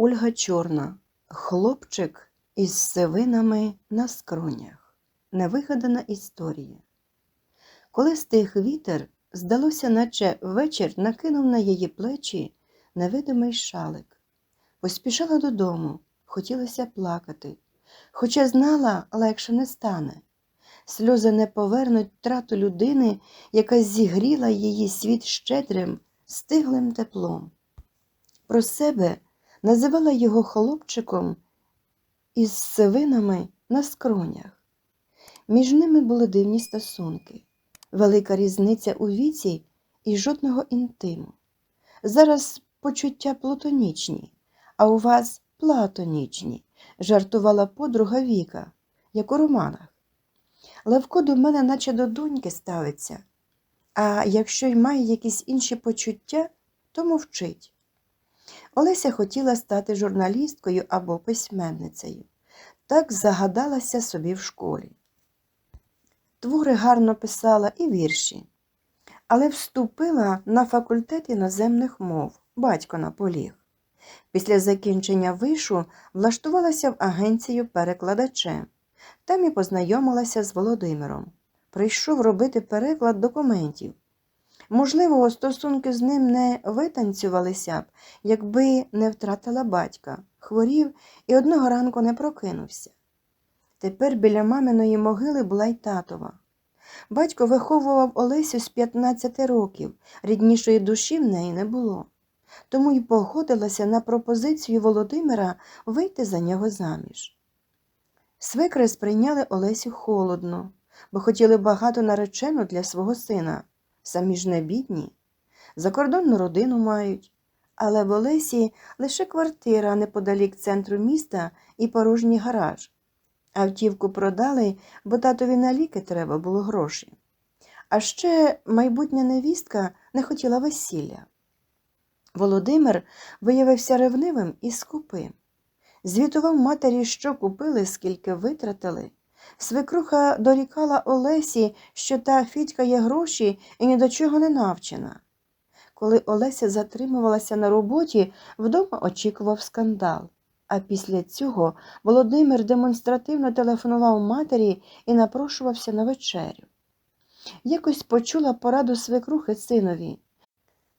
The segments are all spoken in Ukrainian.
Ольга Чорна. Хлопчик із сивинами на скронях. Невигадана історія. Коли стих вітер, здалося, наче вечір накинув на її плечі невидимий шалик. Поспішала додому, хотілося плакати, хоча знала, легше не стане. Сльози не повернуть втрату людини, яка зігріла її світ щедрим, стиглим теплом. Про себе називала його хлопчиком із сивинами на скронях. Між ними були дивні стосунки, велика різниця у віці і жодного інтиму. Зараз почуття платонічні, а у вас платонічні, жартувала подруга Віка, як у романах. Левко до мене наче до доньки ставиться, а якщо й має якісь інші почуття, то мовчить. Олеся хотіла стати журналісткою або письменницею. Так загадалася собі в школі. Твори гарно писала і вірші, але вступила на факультет іноземних мов, батько наполіг. Після закінчення вишу влаштувалася в агенцію перекладачем. Там і познайомилася з Володимиром. Прийшов робити переклад документів. Можливо, стосунки з ним не витанцювалися б, якби не втратила батька, хворів і одного ранку не прокинувся. Тепер біля маминої могили була й татова. Батько виховував Олесю з 15 років, ріднішої душі в неї не було. Тому й погодилася на пропозицію Володимира вийти за нього заміж. Свекри сприйняли Олесю холодно, бо хотіли багато наречену для свого сина, самі ж не бідні. Закордонну родину мають, але в Олесі лише квартира неподалік центру міста і порожній гараж. Автівку продали, бо татові на ліки треба було гроші. А ще майбутня невістка не хотіла весілля. Володимир виявився ревнивим і скупим. Звітував матері, що купили, скільки витратили. Свекруха дорікала Олесі, що та фітькає гроші і ні до чого не навчена. Коли Олеся затримувалася на роботі, вдома очікував скандал. А після цього Володимир демонстративно телефонував матері і напрошувався на вечерю. Якось почула пораду свекрухи синові.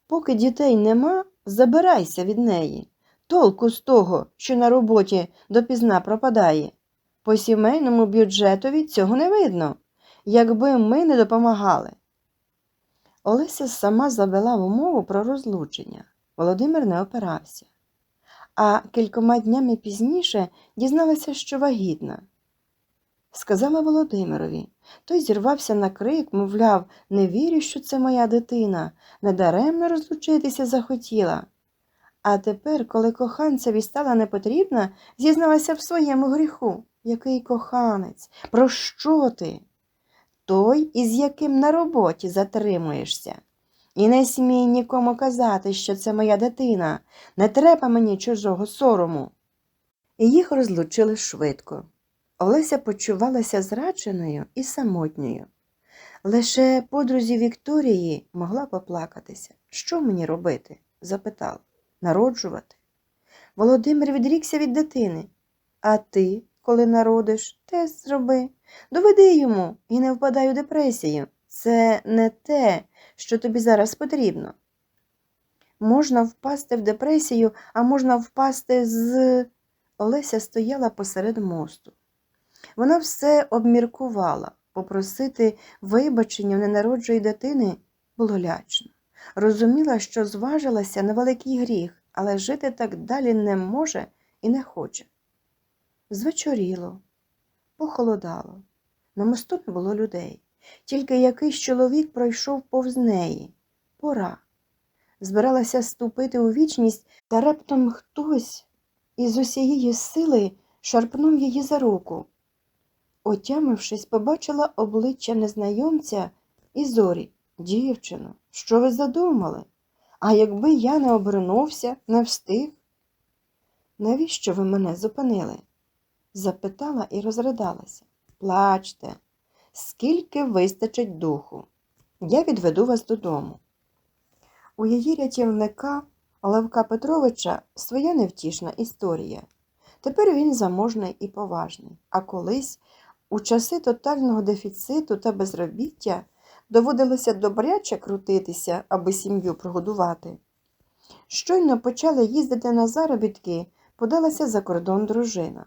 Поки дітей нема, забирайся від неї. Толку з того, що на роботі допізна пропадає. По сімейному бюджетові цього не видно, якби ми не допомагали. Олеся сама завела умову про розлучення. Володимир не опирався. А кількома днями пізніше дізналася, що вагітна. Сказала Володимирові. Той зірвався на крик, мовляв, не вірю, що це моя дитина, недаремно розлучитися захотіла. А тепер, коли коханцеві стала непотрібна, зізналася в своєму гріху. Який коханець? Про що ти? Той, із яким на роботі затримуєшся. І не смій нікому казати, що це моя дитина, не треба мені чужого сорому. І їх розлучили швидко. Олеся почувалася зрадженою і самотньою. Лише подрузі Вікторії могла поплакатися. Що мені робити? запитав. Народжувати. Володимир відрікся від дитини. А ти, коли народиш, тест зроби. Доведи йому і не впадай у депресію. Це не те, що тобі зараз потрібно. Можна впасти в депресію, а можна впасти з. Олеся стояла посеред мосту. Вона все обміркувала, попросити вибачення в ненароджої дитини було лячно. Розуміла, що зважилася на великий гріх, але жити так далі не може і не хоче. Звечоріло, похолодало. На мосту не було людей. Тільки якийсь чоловік пройшов повз неї. Пора. Збиралася ступити у вічність, та раптом хтось із усієї сили шарпнув її за руку. Отямившись, побачила обличчя незнайомця і зорі. Дівчино, що ви задумали? А якби я не обернувся, не встиг? Навіщо ви мене зупинили? запитала і розридалася. Плачте, скільки вистачить духу. Я відведу вас додому. У її рятівника Левка Петровича своя невтішна історія. Тепер він заможний і поважний, а колись, у часи тотального дефіциту та безробіття, доводилося добряче крутитися, аби сім'ю прогодувати. Щойно почали їздити на заробітки, подалася за кордон дружина.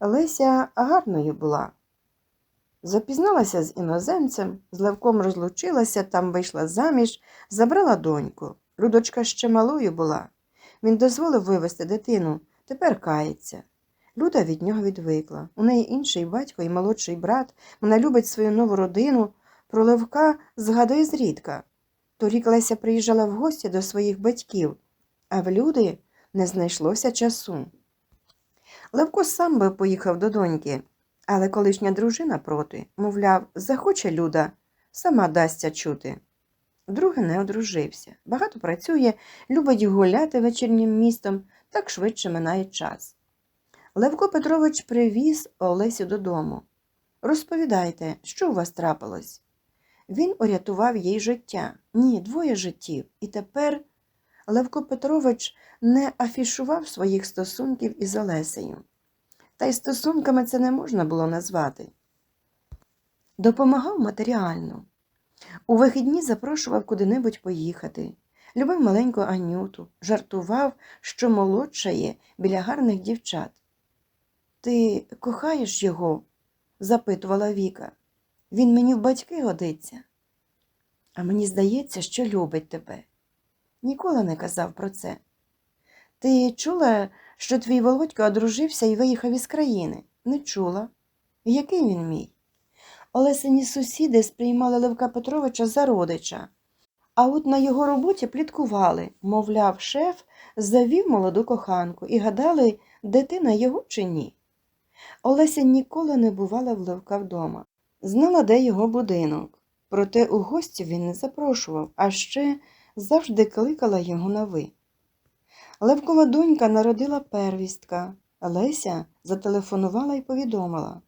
Леся гарною була. Запізналася з іноземцем, з Левком розлучилася, там вийшла заміж, забрала доньку. Людочка ще малою була. Він дозволив вивезти дитину, тепер кається. Люда від нього відвикла. У неї інший батько і молодший брат. Вона любить свою нову родину. Про Левка згадує зрідка. Торік Леся приїжджала в гості до своїх батьків, а в люди не знайшлося часу. Левко сам би поїхав до доньки, але колишня дружина проти, мовляв, захоче люда, сама дасться чути. Другий не одружився, багато працює, любить гуляти вечірнім містом, так швидше минає час. Левко Петрович привіз Олесю додому. Розповідайте, що у вас трапилось? Він урятував їй життя. Ні, двоє життів. І тепер Левко Петрович не афішував своїх стосунків із Олесею. Та й стосунками це не можна було назвати. Допомагав матеріально. У вихідні запрошував куди-небудь поїхати. Любив маленьку Анюту, жартував, що молодшає біля гарних дівчат. Ти кохаєш його? запитувала Віка. Він мені в батьки годиться. А мені здається, що любить тебе. Ніколи не казав про це. Ти чула, що твій Володька одружився і виїхав із країни? Не чула. Який він мій? Олесині сусіди сприймали Левка Петровича за родича, а от на його роботі пліткували, мовляв, шеф завів молоду коханку і гадали, дитина його чи ні. Олеся ніколи не бувала в Левка вдома, знала, де його будинок, проте у гості він не запрошував, а ще завжди кликала його на ви. Левкова донька народила первістка. Леся зателефонувала і повідомила.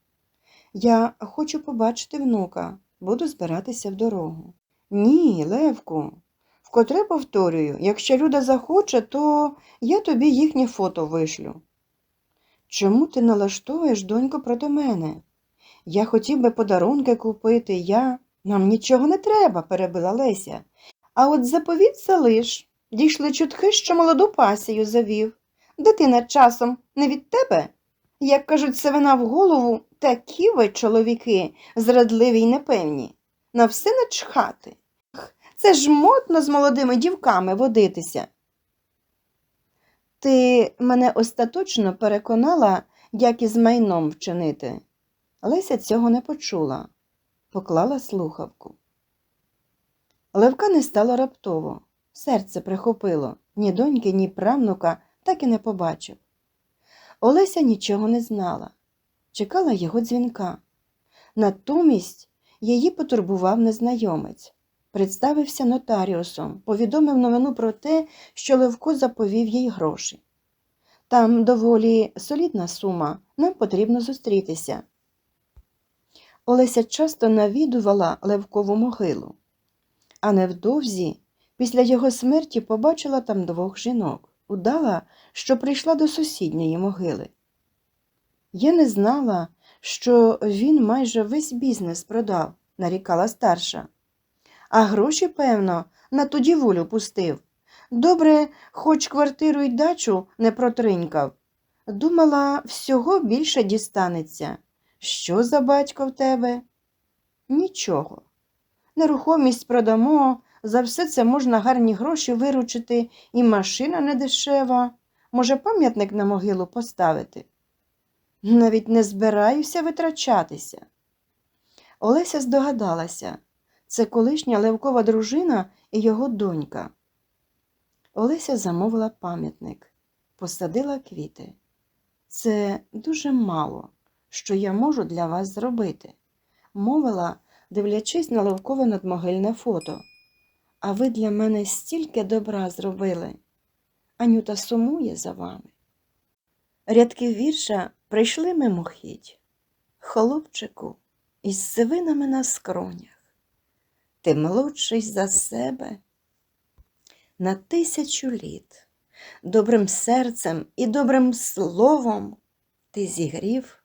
Я хочу побачити внука, буду збиратися в дорогу. Ні, Левку. Вкотре повторюю, якщо Люда захоче, то я тобі їхнє фото вишлю. Чому ти налаштовуєш доньку проти мене? Я хотів би подарунки купити, я. Нам нічого не треба, перебила Леся. А от заповіт залиш. Дійшли чутки, що молоду пасію завів. Дитина часом не від тебе? Як кажуть, сивина в голову, такі ви, чоловіки, зрадливі й непевні. На все начхати. Це ж модно з молодими дівками водитися. Ти мене остаточно переконала, як із майном вчинити. Леся цього не почула, поклала слухавку. Левка не стало раптово. Серце прихопило, ні доньки, ні правнука так і не побачив. Олеся нічого не знала, чекала його дзвінка. Натомість її потурбував незнайомець, представився нотаріусом, повідомив новину про те, що Левко заповів їй гроші. Там доволі солідна сума, нам потрібно зустрітися. Олеся часто навідувала Левкову могилу, а невдовзі після його смерті побачила там двох жінок, удала, що прийшла до сусідньої могили. Я не знала, що він майже весь бізнес продав, нарікала старша. А гроші, певно, на ту дівулю пустив. Добре, хоч квартиру й дачу не протринькав. Думала, всього більше дістанеться. Що за батько в тебе? Нічого. Нерухомість продамо, за все це можна гарні гроші виручити, і машина не дешева. Може, пам'ятник на могилу поставити? Навіть не збираюся витрачатися. Олеся здогадалася це колишня Левкова дружина і його донька. Олеся замовила пам'ятник, посадила квіти. Це дуже мало, що я можу для вас зробити, мовила, дивлячись на Левкове надмогильне фото. А ви для мене стільки добра зробили. Анюта сумує за вами. Рядки вірша прийшли мимохідь. Хлопчику, із сивинами на скронях. Ти молодший за себе. на тисячу літ. Добрим серцем і добрим словом ти зігрів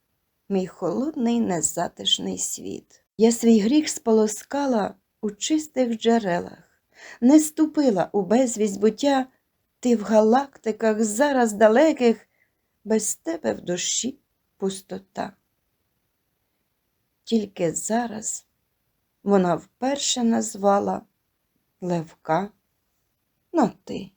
мій холодний незатишний світ. Я свій гріх сполоскала у чистих джерелах, не ступила у безвість буття, ти в галактиках зараз далеких, без тебе в душі пустота. Тільки зараз вона вперше назвала Левка на ти.